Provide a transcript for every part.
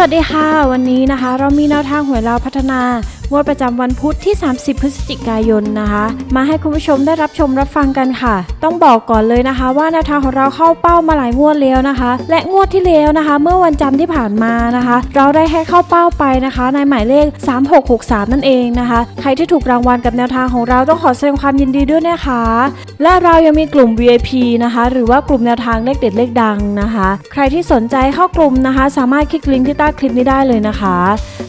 วัสดีค่ะ วันนี้นะคะ เรามีแนวทางหวยเราพัฒนา งวดประจำวันพุธที่ 30 พฤศจิกายนนะคะ มาให้คุณผู้ชมได้รับชมรับฟังกันค่ะ ต้องบอกก่อนเลยนะคะ ว่าแนวทางของเราเข้าเป้ามาหลายงวดแล้วนะคะ และงวดที่แล้วนะคะ เมื่อวันจันทร์ที่ผ่านมานะคะ เราได้ให้เข้าเป้าไปนะคะ ในหมายเลข 3663 นั่นเองนะคะ ใครที่ถูกรางวัลกับแนวทางของเราต้องขอแสดงความยินดีด้วยนะคะ และเรายังมีกลุ่ม VIP นะคะ หรือว่ากลุ่มแนวทางเลขเด็ดเลขดังนะคะ ใครที่สนใจเข้ากลุ่มนะคะ สามารถคลิกลิงก์ที่ใต้คลิปนี้ได้เลยนะคะ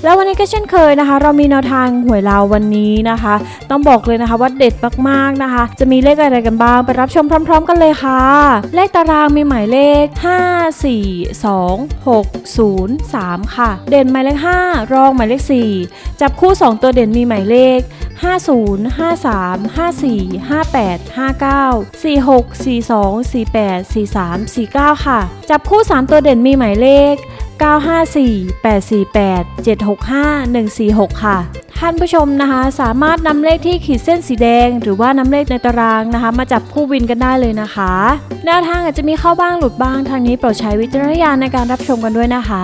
แล้ววันนี้ก็เช่นเคยนะคะ เรามีแนวทางางหวยลาววันนี้นะคะ ต้องบอกเลยนะคะว่าเด็ดมากๆนะคะ จะมีเลขอะไรกันบ้างไปรับชมพร้อม ๆ กันเลยค่ะ เลขตารางมีหมายเลข 5 4 2 6 0 3 ค่ะ เด่นหมายเลข 5 รองหมายเลข 4 จับคู่ 2 ตัวเด่นมีหมายเลข50 53 54 58 59 46 42 48 43 49 ค่ะ จับคู่ 3 ตัวเด่นมีหมายเลข 954 848 765 146 ค่ะ ท่านผู้ชมนะคะ สามารถนำเลขที่ขีดเส้นสีแดง หรือว่านำเลขในตารางนะคะ มาจับคู่วินกันได้เลยนะคะแนวทางอาจจะมีเข้าบ้างหลุดบ้างทางนี้โปรดใช้วิจารณญาณในการรับชมกันด้วยนะคะ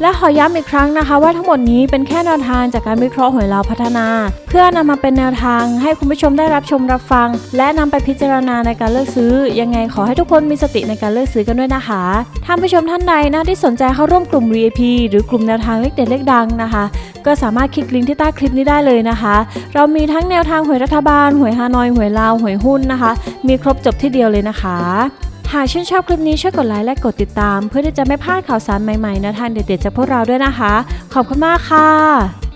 และขอย้ำอีกครั้งนะคะ ว่าทั้งหมดนี้เป็นแค่แนวทางจากการวิเคราะห์หวยเราพัฒนา เพื่อนำมาเป็นแนวทางให้คุณผู้ชมได้รับชมรับฟัง และนำไปพิจารณาในการเลือกซื้อ ยังไงขอให้ทุกคนมีสติในการเลือกซื้อกันด้วยนะคะท่านผู้ชมท่านใดนะที่สนใจเข้าร่วมกลุ่ม VIP หรือกลุ่มแนวทางเลขเด็ดเลขดังนะคะ ก็สามารถคลิกลิงก์ที่ใต้คลิปนี้ได้เลยนะคะ เรามีทั้งแนวทางหวยรัฐบาล หวยฮานอย หวยลาว หวยหุ้นนะคะ มีครบจบที่เดียวเลยนะคะ หากชื่นชอบคลิปนี้ช่วยกดไลค์และกดติดตาม เพื่อที่จะไม่พลาดข่าวสารใหม่ๆนะทางเด็ดๆจากพวกเราด้วยนะคะ ขอบคุณมากค่ะ